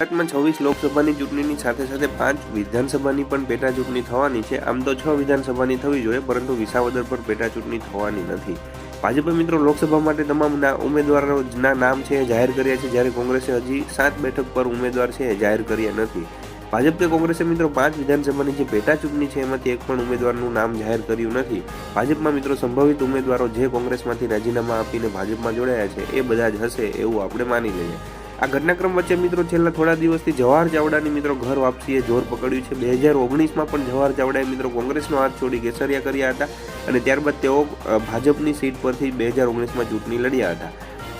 ગુજરાતમાં છવ્વીસ લોકસભાની ચૂંટણીની સાથે સાથે પાંચ વિધાનસભાની પણ પેટા ચૂંટણી થવાની છે. આમ તો છ વિધાનસભાની થવી જોઈએ, પરંતુ વિસાવદર પર પેટા ચૂંટણી થવાની નથી. ભાજપે મિત્રો, લોકસભા માટે તમામ ઉમેદવારોના નામ છે જાહેર કર્યા છે. જ્યારે કોંગ્રેસે હજી સાત બેઠક પર ઉમેદવાર છે એ જાહેર કર્યા નથી. ભાજપ કે કોંગ્રેસે મિત્રો પાંચ વિધાનસભાની જે પેટા ચૂંટણી છે, એમાંથી એક પણ ઉમેદવારનું નામ જાહેર કર્યું નથી. ભાજપમાં મિત્રો સંભવિત ઉમેદવારો જે કોંગ્રેસમાંથી રાજીનામા આપીને ભાજપમાં જોડાયા છે, એ બધા જ હશે એવું આપણે માની લઈએ. આ ઘટનાક્રમ વચ્ચે મિત્રો છેલ્લા થોડા દિવસથી જવાહર ચાવડાની મિત્રો ઘર વાપસીએ જોર પકડ્યું છે. બે હજાર ઓગણીસમાં પણ જવાહર ચાવડાએ મિત્રો કોંગ્રેસનો હાથ છોડી કેસરિયા કર્યા હતા અને ત્યારબાદ તેઓ ભાજપની સીટ પરથી બે હજાર ઓગણીસમાં ચૂંટણી લડ્યા હતા.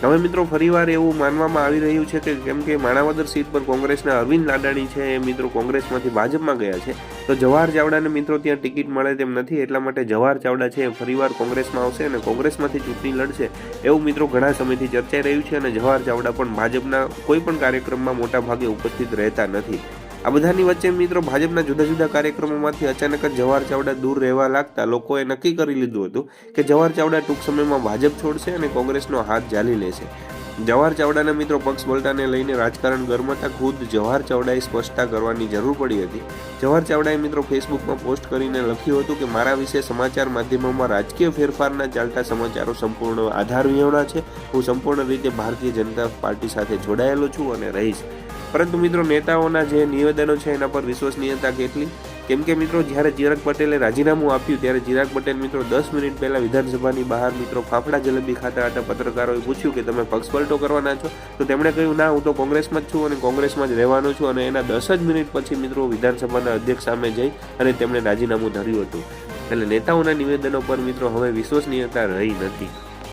હવે મિત્રો, ફરીવાર એવું માનવામાં આવી રહ્યું છે કે કેમ કે માણાવદર સીટ પર કોંગ્રેસના અરવિંદ લાડાણી છે, એ મિત્રો કોંગ્રેસમાંથી ભાજપમાં ગયા છે. તો જવાહર ચાવડાને મિત્રો ત્યાં ટિકિટ મળે તેમ નથી, એટલા માટે જવાહર ચાવડા છે, એ ફરીવાર કોંગ્રેસમાં આવશે અને કોંગ્રેસમાંથી ચૂંટણી લડશે એવું મિત્રો ઘણા સમયથી ચર્ચાઈ રહ્યું છે અને જવાહર ચાવડા પણ ભાજપના કોઈ પણ કાર્યક્રમમાં મોટા ભાગે ઉપસ્થિત રહેતા નથી. આ બધાની વચ્ચે મિત્રો ભાજપના જુદા જુદા કાર્યક્રમોમાંથી અચાનક જ જવાહર ચાવડા દૂર રહેવા લાગતા લોકોએ નક્કી કરી લીધું હતું કે જવાહર ચાવડા ટૂંક સમયમાં ભાજપ છોડશે અને કોંગ્રેસનો હાથ ઝાલી લેશે. જવાહર ચાવડાના મિત્રો પક્ષ પલટાને લઈને રાજકારણ ગરમાતા ખુદ જવાહર ચાવડાએ સ્પષ્ટતા કરવાની જરૂર પડી હતી. જવાહર ચાવડાએ મિત્રો ફેસબુકમાં પોસ્ટ કરીને લખ્યું હતું કે, મારા વિશે સમાચાર માધ્યમોમાં રાજકીય ફેરફારના ચાલતા સમાચારો સંપૂર્ણ આધાર વિહોણા છે. હું સંપૂર્ણ રીતે ભારતીય જનતા પાર્ટી સાથે જોડાયેલો છું અને રહીશ. પરંતુ મિત્રો, નેતાઓના જે નિવેદનો છે, એના પર વિશ્વસનીયતા કેટલી? કેમ કે મિત્રો, જ્યારે ચિરાગ પટેલે રાજીનામું આપ્યું, ત્યારે ચિરાગ પટેલ મિત્રો દસ મિનિટ પહેલાં વિધાનસભાની બહાર મિત્રો ફાફડા જલેબી ખાતા હતા. પત્રકારોએ પૂછ્યું કે તમે પક્ષ કરવાના છો? તો તેમણે કહ્યું, ના, હું તો કોંગ્રેસમાં જ છું અને કોંગ્રેસમાં જ રહેવાનો છું. અને એના દસ જ મિનિટ પછી મિત્રો વિધાનસભાના અધ્યક્ષ સામે જઈ અને તેમણે રાજીનામું ધર્યું હતું. એટલે નેતાઓના નિવેદનો પર મિત્રો હવે વિશ્વસનીયતા રહી નથી.